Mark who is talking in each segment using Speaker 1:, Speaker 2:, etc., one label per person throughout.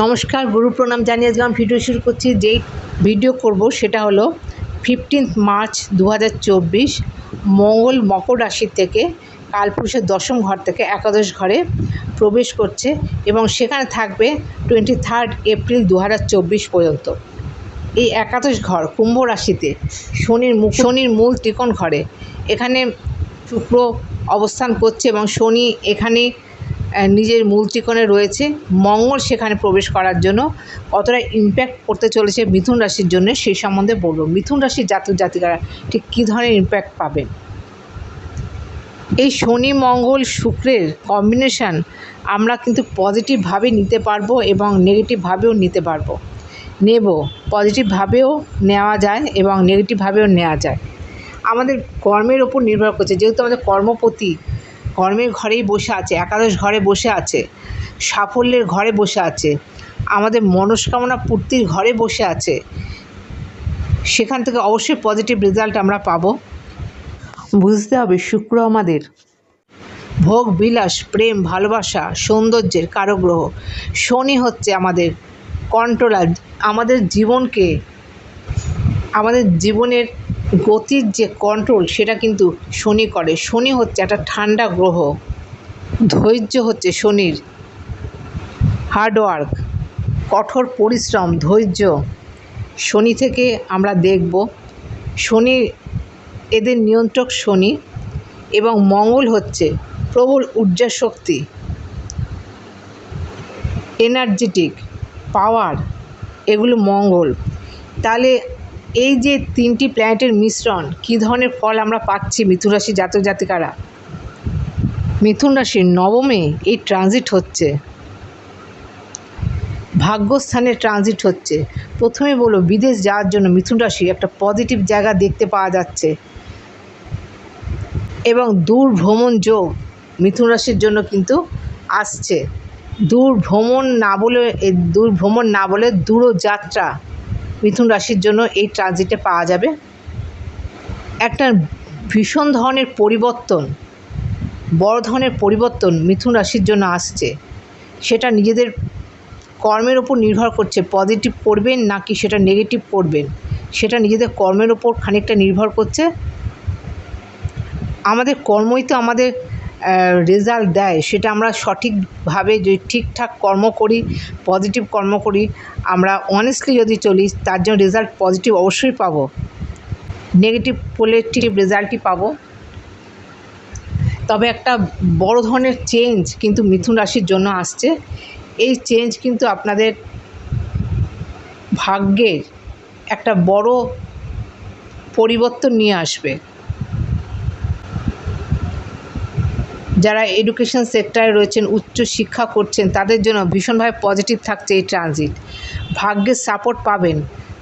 Speaker 1: নমস্কার, গুরু প্রণাম জানিয়ে আমি ভিডিও শুরু করছি। যেই ভিডিও করব সেটা হলো ফিফটিন্থ মার্চ দু হাজার চব্বিশ, মঙ্গল মকর রাশি থেকে কালপুরুষের দশম ঘর থেকে একাদশ ঘরে প্রবেশ করছে এবং সেখানে থাকবে টোয়েন্টি থার্ড এপ্রিল দু হাজার চব্বিশ পর্যন্ত। এই একাদশ ঘর কুম্ভ রাশিতে শনির শনির মূল ত্রিকোণ ঘরে। এখানে শুক্র অবস্থান করছে এবং শনি এখানে নিজের মূল ত্রিকোণে রয়েছে। মঙ্গল সেখানে প্রবেশ করার জন্য কতটা ইম্প্যাক্ট করতে চলেছে মিথুন রাশির জন্য সেই সম্বন্ধে বলব। মিথুন রাশির জাতক জাতিকারা ঠিক কী ধরনের ইম্প্যাক্ট পাবেন এই শনি, মঙ্গল, শুক্রের কম্বিনেশান আমরা কিন্তু পজিটিভভাবে নিতে পারব এবং নেগেটিভভাবেও নিতে পারব। নেব পজিটিভভাবেও নেওয়া যায় এবং নেগেটিভভাবেও নেওয়া যায়। আমাদের কর্মের ওপর নির্ভর করছে। যেহেতু আমাদের কর্মপতি কর্মের ঘরেই বসে আছে, একাদশ ঘরে বসে আছে, সাফল্যের ঘরে বসে আছে, আমাদের মনস্কামনা পূর্তির ঘরে বসে আছে, সেখান থেকে অবশ্যই পজিটিভ রেজাল্ট আমরা পাবো। বুঝতে হবে, শুক্র আমাদের। ভোগ, বিলাস, প্রেম, ভালোবাসা, সৌন্দর্যের কারগ্রহ। শনি হচ্ছে আমাদের কন্ট্রোলার আমাদের জীবনকে, আমাদের জীবনের গতির যে কন্ট্রোল সেটা কিন্তু শনি করে। শনি হচ্ছে একটা ঠান্ডা গ্রহ। ধৈর্য হচ্ছে শনির। হার্ডওয়ার্ক কঠোর পরিশ্রম, ধৈর্য। শনি থেকে আমরা দেখব। শনি এদের নিয়ন্ত্রক শনি এবং মঙ্গল হচ্ছে প্রবল ঊর্জা শক্তি। এনার্জেটিক পাওয়ার এগুলো মঙ্গল। তাহলে এই যে তিনটি প্ল্যানেটের মিশ্রণ, কী ধরনের ফল আমরা পাচ্ছি মিথুন রাশি জাতক জাতিকারা? মিথুন রাশির নবমে এই ট্রানজিট হচ্ছে। ভাগ্যস্থানে ট্রানজিট হচ্ছে। প্রথমে বলো, বিদেশ যাওয়ার জন্য মিথুন রাশি একটা পজিটিভ জায়গা দেখতে পাওয়া যাচ্ছে। এবং দূর ভ্রমণ যোগ মিথুন রাশির জন্য কিন্তু আসছে। দূর ভ্রমণ না বলে দূর ভ্রমণ না বলে দূরযাত্রা মিথুন রাশির জন্য এই ট্রানজিটে পাওয়া যাবে। একটা ভীষণ ধরনের পরিবর্তন, বড় ধরনের পরিবর্তন মিথুন রাশির জন্য আসছে। সেটা নিজেদের কর্মের ওপর নির্ভর করছে পজিটিভ পড়বেন নাকি সেটা নেগেটিভ পড়বেন। সেটা নিজেদের কর্মের ওপর খানিকটা নির্ভর করছে। আমাদের কর্মই তো আমাদের রেজাল্ট দেয়, সেটা আমরা সঠিকভাবে যদি ঠিকঠাক কর্ম করি পজিটিভ কর্ম করি, আমরা অনেস্টলি যদি চলি, তার জন্য রেজাল্ট পজিটিভ অবশ্যই পাবো। নেগেটিভ ঠিক রেজাল্টই পাবো। তবে একটা বড় ধরনের চেঞ্জ কিন্তু মিথুন রাশির জন্য আসছে। এই চেঞ্জ কিন্তু আপনাদের ভাগ্যের একটা বড় পরিবর্তন নিয়ে আসবে। যারা এডুকেশন সেক্টরে রয়েছেন, উচ্চ শিক্ষা করছেন, তাদের জন্য ভীষণভাবে পজিটিভ থাকছে এই ট্রানজিট। ভাগ্যের সাপোর্ট পাবেন,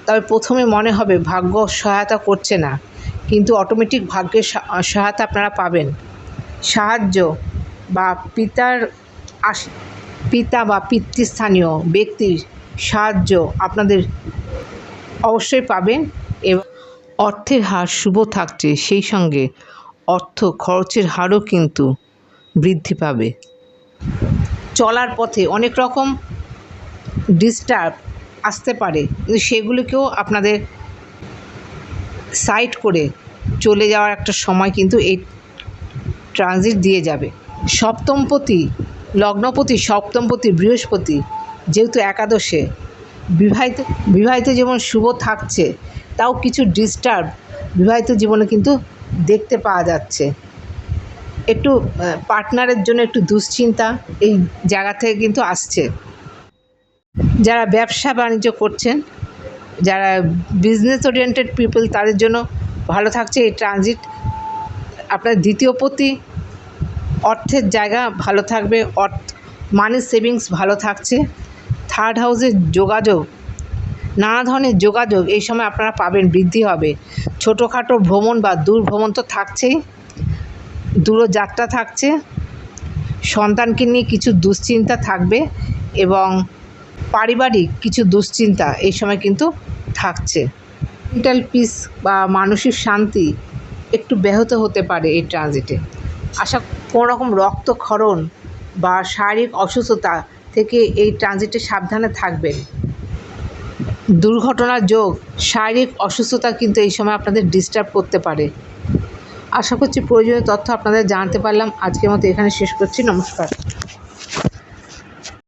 Speaker 1: তবে প্রথমে মনে হবে ভাগ্য সহায়তা করছে না। কিন্তু অটোমেটিক ভাগ্যের সহায়তা আপনারা পাবেন। সাহায্য বা পিতার আশ, পিতা বা পিতৃস্থানীয় ব্যক্তির সাহায্য আপনাদের অবশ্যই পাবেন এবং, অর্থের হার শুভ থাকছে, সেই সঙ্গে অর্থ খরচের হারও কিন্তু বৃদ্ধি পাবে। চলার পথে অনেক রকম ডিস্টার্ব আসতে পারে। কিন্তু সেগুলোকেও আপনাদের সাইড করে চলে যাওয়ার একটা সময় কিন্তু এই ট্রানজিট দিয়ে যাবে। সপ্তমপতি, লগ্নপতি, সপ্তমপতি, বৃহস্পতি যেহেতু একাদশে, বিবাহিত বিবাহিত জীবন শুভ থাকছে, তাও কিছু ডিস্টার্ব বিবাহিত জীবনে কিন্তু দেখতে পাওয়া যাচ্ছে। একটু পার্টনারের জন্য একটু দুশ্চিন্তা এই জায়গা থেকে কিন্তু আসছে। যারা ব্যবসা বাণিজ্য করছেন, যারা বিজনেস ওরিয়েন্টেড পিপল তাদের জন্য ভালো থাকছে এই ট্রানজিট আপনার দ্বিতীয় পতি অর্থের জায়গা ভালো থাকবে, অর্থ মানি সেভিংস ভালো থাকছে। থার্ড হাউসের যোগাযোগ, নানা ধরনের যোগাযোগ এই সময় আপনারা পাবেন, বৃদ্ধি হবে। ছোটোখাটো ভ্রমণ বা দূর ভ্রমণ তো থাকছেই। দূরযাত্রা থাকছে। সন্তানকে নিয়ে কিছু দুশ্চিন্তা থাকবে এবং পারিবারিক কিছু দুশ্চিন্তা এই সময় কিন্তু থাকছে। মেন্টাল পিস বা মানসিক শান্তি একটু ব্যাহত হতে পারে এই ট্রানজিটে আশা কোনো রকম রক্তক্ষরণ বা শারীরিক অসুস্থতা থেকে এই ট্রানজিটে সাবধানে থাকবেন। দুর্ঘটনার যোগ শারীরিক অসুস্থতা কিন্তু এই সময় আপনাদের ডিস্টার্ব করতে পারে। আশা করছি প্রয়োজনীয় তথ্য আপনাদের জানতে পারলাম। আজকের মতো এখানে শেষ করছি। নমস্কার।